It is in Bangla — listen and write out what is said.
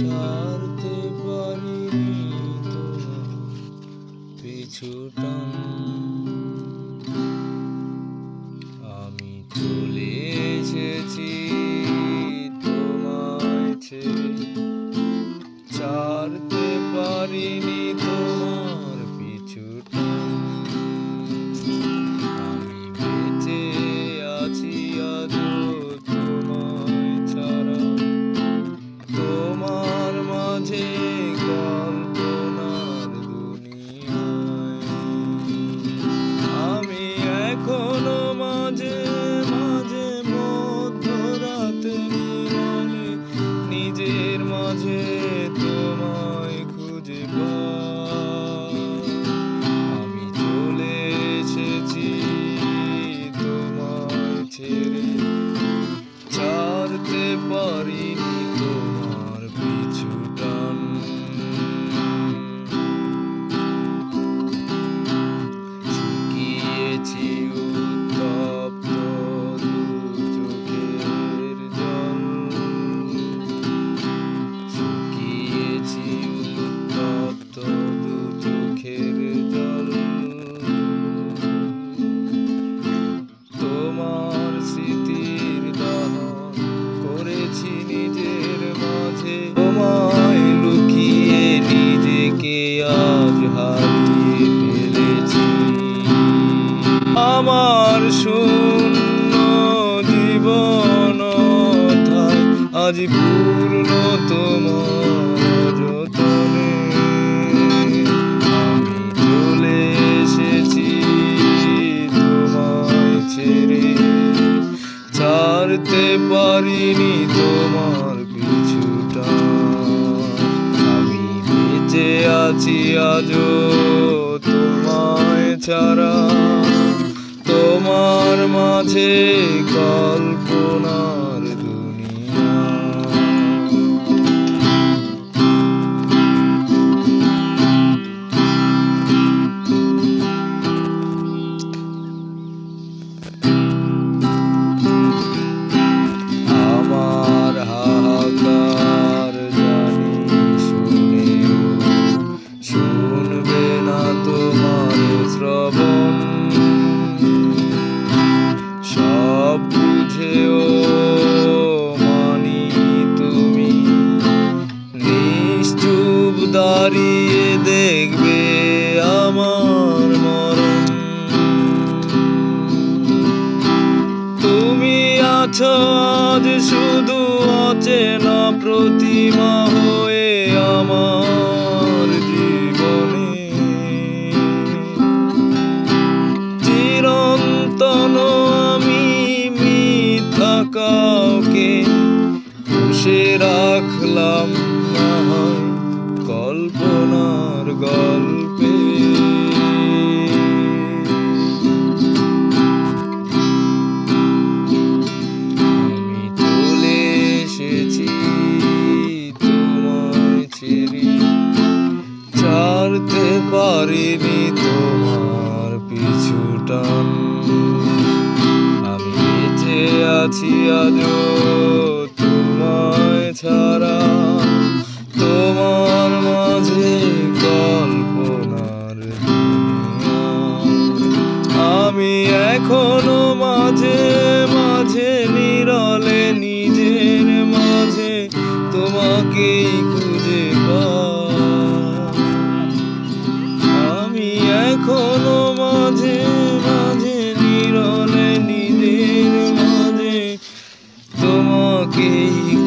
ছাড়তে পারিনি তোমার পিছুটান eternity আমার শূন্য জীবন অথায়, আজ পূর্ণ তোমার যতনে। আমি চলে এসেছি তোমায় ছেড়ে, ছাড়তে পারিনি তোমার পিছুটা আমি বেঁচে আছি আজও তোমায় ছাড়া। তোমার মাঝে কল্পনার তুমি আছো আজ শুধু অচেনা প্রতিমা হয়ে আমার জীবনে। চিরন্তন আমি মিথ্যা কাউকে পুষে রাখলাম ছাড়তে পারিনি তোমার পিছু টান। আমি বেঁচে আছি আজও। এখনও মাঝে মাঝে নিরলে নিজের মাঝে তোমাকেই